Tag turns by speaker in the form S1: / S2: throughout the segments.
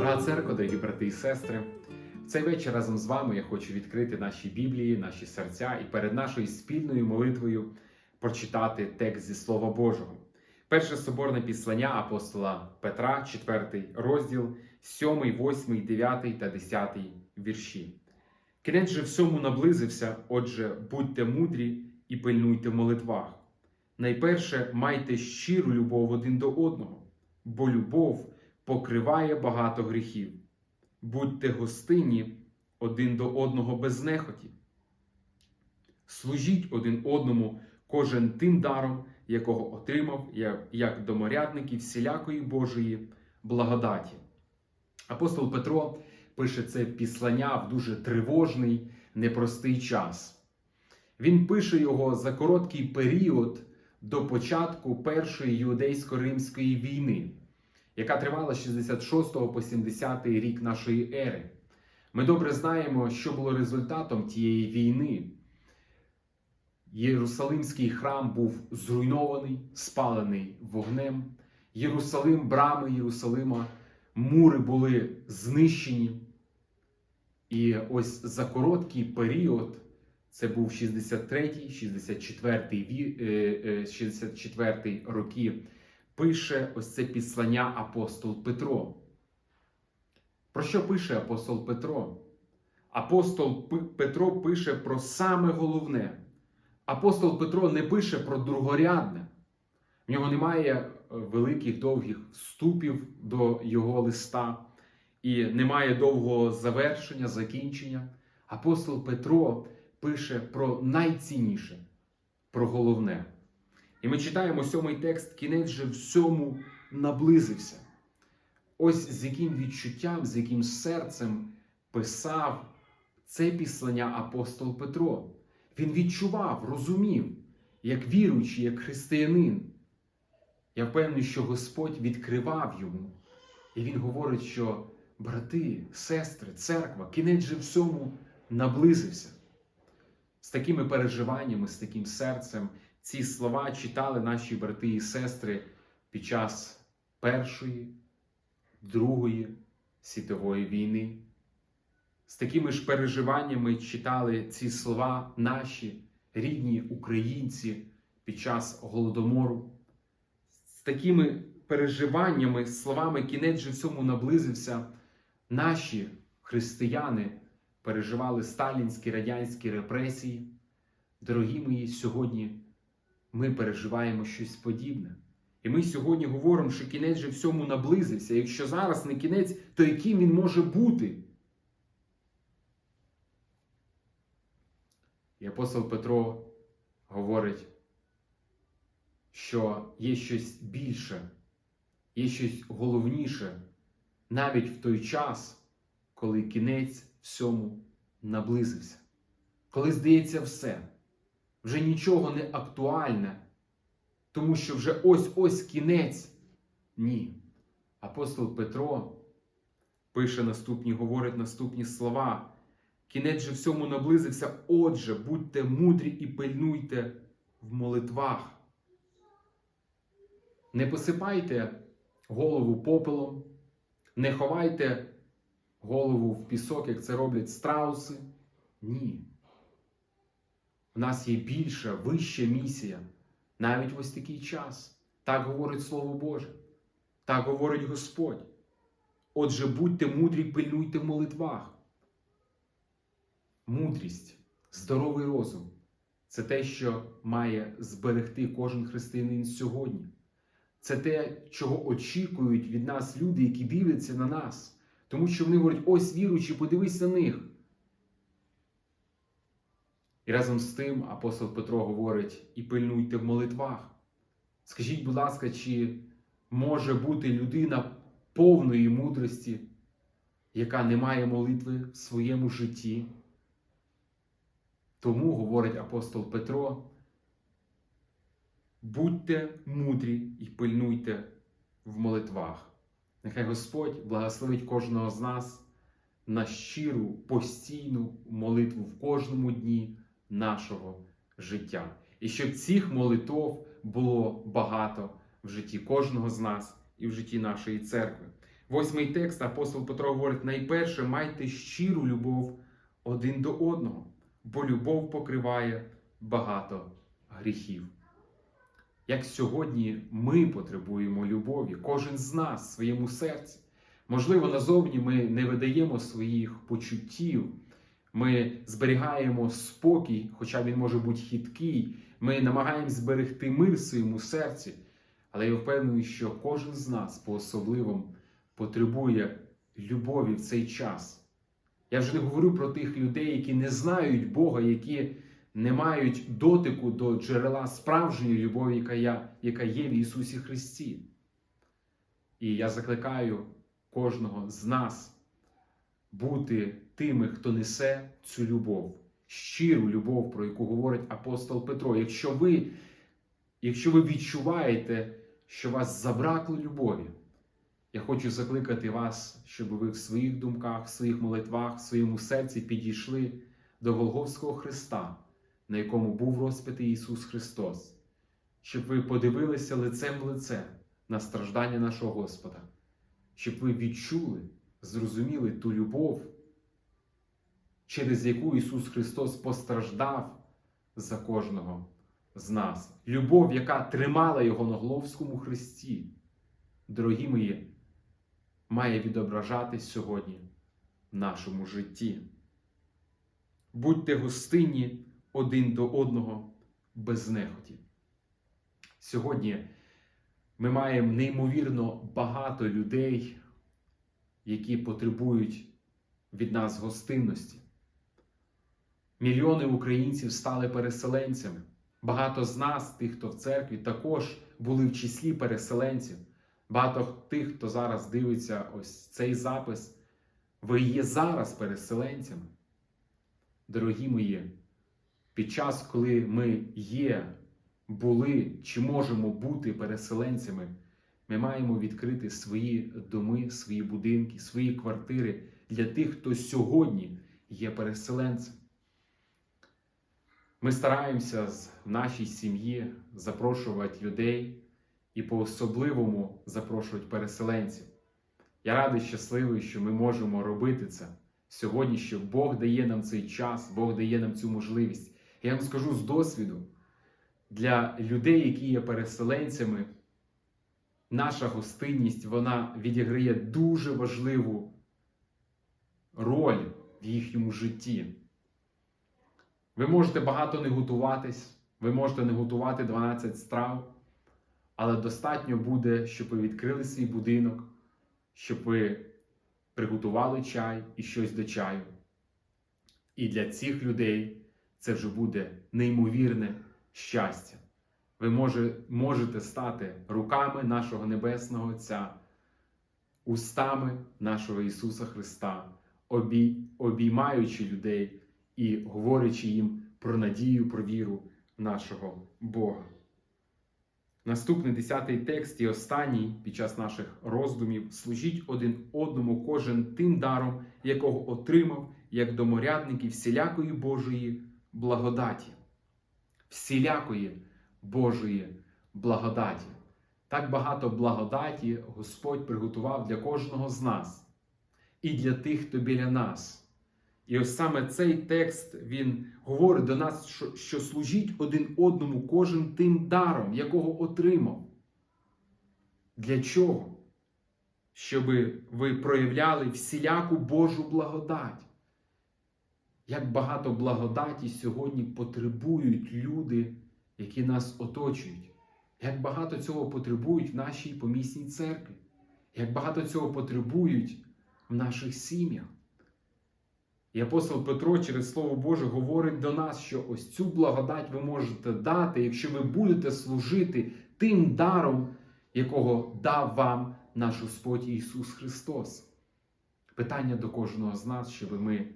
S1: Дорога церква, дорогі брати і сестри, в цей вечір разом з вами я хочу відкрити наші Біблії, наші серця і перед нашою спільною молитвою прочитати текст зі Слова Божого. Перше соборне післання апостола Петра, 4 розділ, 7, 8, 9 та 10 вірші. Кінець же всьому наблизився, отже, будьте мудрі і пильнуйте в молитвах. Найперше майте щиру любов один до одного, бо любов покриває багато гріхів. Будьте гостинні один до одного без нехоті. Служіть один одному кожен тим даром, якого отримав як- доморядники всілякої Божої благодаті. Апостол Петро пише це післання в дуже тривожний, непростий час. Він пише його за короткий період до початку Першої юдейсько-римської війни, яка тривала з 66 по 70 рік нашої ери. Ми добре знаємо, що було результатом тієї війни. Єрусалимський храм був зруйнований, спалений вогнем. Єрусалим, брами Єрусалима, мури були знищені. І ось за короткий період, це був 63-й, 64-й, ві- е, е, 64-й роки, пише ось це післання апостол Петро. Про що пише апостол Петро? Апостол Петро пише про саме головне. Апостол Петро не пише про другорядне. В нього немає е, великих довгих вступів до його листа і немає довгого завершення, закінчення. Апостол Петро пише про найцінніше, про головне. І ми читаємо сьомий текст, кінець же всьому наблизився. Ось з яким відчуттям, з яким серцем писав це післання апостол Петро. Він відчував, розумів, як віруючий, як християнин. Я впевнений, що Господь відкривав йому. І він говорить, що брати, сестри, церква, кінець же всьому наблизився. З такими переживаннями, з таким серцем ці слова читали наші брати і сестри під час Першої, Другої світової війни. З такими ж переживаннями читали ці слова наші рідні українці під час голодомору. З такими переживаннями, словами кінець же всьому наблизився, наші християни переживали сталінські радянські репресії. Дорогі мої, сьогодні ми переживаємо щось подібне. І ми сьогодні говоримо, що кінець же всьому наблизився. Якщо зараз не кінець, то яким він може бути? І апостол Петро говорить, що є щось більше, є щось головніше навіть в той час, коли кінець всьому наблизився. Коли здається все, вже нічого не актуальне, тому що вже ось-ось кінець. Ні. Апостол Петро пише наступні, говорить наступні слова. Кінець же всьому наблизився. Отже, будьте мудрі і пильнуйте в молитвах. Не посипайте голову попелом, не ховайте голову в пісок, як це роблять страуси. Ні. У нас є більша, вища місія, навіть ось такий час. Так говорить Слово Боже, так говорить Господь. Отже, будьте мудрі, пильнуйте в молитвах. Мудрість, здоровий розум це те, що має зберегти кожен християнин сьогодні. Це те, чого очікують від нас люди, які дивляться на нас. Тому що вони говорять: ось віруючі, подивись на них. І разом з тим апостол Петро говорить: і пильнуйте в молитвах. Скажіть, будь ласка, чи може бути людина повної мудрості, яка не має молитви в своєму житті? Тому, говорить апостол Петро, будьте мудрі і пильнуйте в молитвах. Нехай Господь благословить кожного з нас на щиру, постійну молитву в кожному дні нашого життя. І щоб цих молитов було багато в житті кожного з нас і в житті нашої церкви. Восьмий текст апостол Петро говорить: найперше майте щиру любов один до одного, бо любов покриває багато гріхів. Як сьогодні ми потребуємо любові, кожен з нас в своєму серці. Можливо, назовні ми не видаємо своїх почуттів, ми зберігаємо спокій, хоча він може бути хиткий, ми намагаємось зберегти мир в своєму серці. Але я впевнений, що кожен з нас по-особливому потребує любові в цей час. Я вже не говорю про тих людей, які не знають Бога, які не мають дотику до джерела справжньої любові, яка, я, яка є в Ісусі Христі. І я закликаю кожного з нас бути тими, хто несе цю любов, щиру любов, про яку говорить апостол Петро. Якщо ви, якщо ви відчуваєте, що вас забракло любові, я хочу закликати вас, щоб ви в своїх думках, в своїх молитвах, в своєму серці підійшли до Голговського Христа, на якому був розпитий Ісус Христос, щоб ви подивилися лицем в лице на страждання нашого Господа, щоб ви відчули, зрозуміли ту любов, через яку Ісус Христос постраждав за кожного з нас. Любов, яка тримала Його на Головському Христі. Дорогі мої, має відображатись сьогодні в нашому житті. Будьте гостинні один до одного без нехоті. Сьогодні ми маємо неймовірно багато людей, які потребують від нас гостинності. Мільйони українців стали переселенцями. Багато з нас, тих, хто в церкві, також були в числі переселенців. Багато тих, хто зараз дивиться ось цей запис, ви є зараз переселенцями. Дорогі мої, під час, коли ми є, були чи можемо бути переселенцями, ми маємо відкрити свої доми, свої будинки, свої квартири для тих, хто сьогодні є переселенцем. Ми стараємося в нашій сім'ї запрошувати людей і по-особливому запрошувати переселенців. Я радий, щасливий, що ми можемо робити це сьогодні, що Бог дає нам цей час, Бог дає нам цю можливість. Я вам скажу з досвіду, для людей, які є переселенцями, наша гостинність вона відіграє дуже важливу роль в їхньому житті. Ви можете багато не готуватись, ви можете не готувати 12 страв, але достатньо буде, щоб ви відкрили свій будинок, щоб ви приготували чай і щось до чаю. І для цих людей це вже буде неймовірне щастя. Ви може, можете стати руками нашого Небесного Отця, устами нашого Ісуса Христа, обій, обіймаючи людей і говорячи їм про надію, про віру нашого Бога. Наступний десятий текст і останній під час наших роздумів служіть один одному кожен тим даром, якого отримав як доморядники всілякої Божої благодаті. Всілякої Божої благодаті. Так багато благодаті Господь приготував для кожного з нас і для тих, хто біля нас. І ось саме цей текст він говорить до нас, що, що служіть один одному кожен тим даром, якого отримав. Для чого? Щоб ви проявляли всіляку Божу благодать. Як багато благодаті сьогодні потребують люди, які нас оточують. Як багато цього потребують в нашій помісній церкві, як багато цього потребують в наших сім'ях. І апостол Петро через Слово Боже говорить до нас, що ось цю благодать ви можете дати, якщо ви будете служити тим даром, якого дав вам наш Господь Ісус Христос. Питання до кожного з нас, щоб ми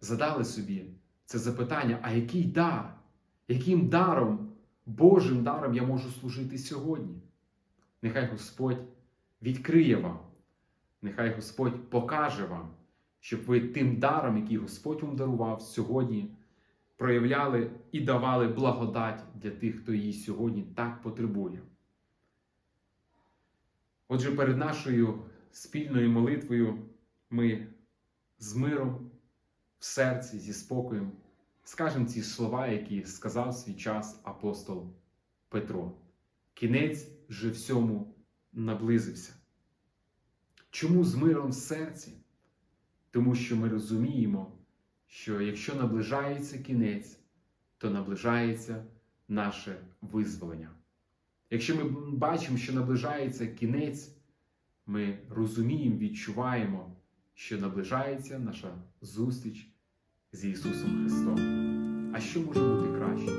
S1: задали собі це запитання: а який дар? Яким даром, Божим даром я можу служити сьогодні? Нехай Господь відкриє вам, нехай Господь покаже вам щоб ви тим даром, який Господь вам дарував сьогодні, проявляли і давали благодать для тих, хто її сьогодні так потребує. Отже, перед нашою спільною молитвою ми з миром в серці, зі спокоєм скажемо ці слова, які сказав свій час апостол Петро. Кінець же всьому наблизився. Чому з миром в серці? Тому що ми розуміємо, що якщо наближається кінець, то наближається наше визволення. Якщо ми бачимо, що наближається кінець, ми розуміємо, відчуваємо, що наближається наша зустріч з Ісусом Христом. А що може бути краще?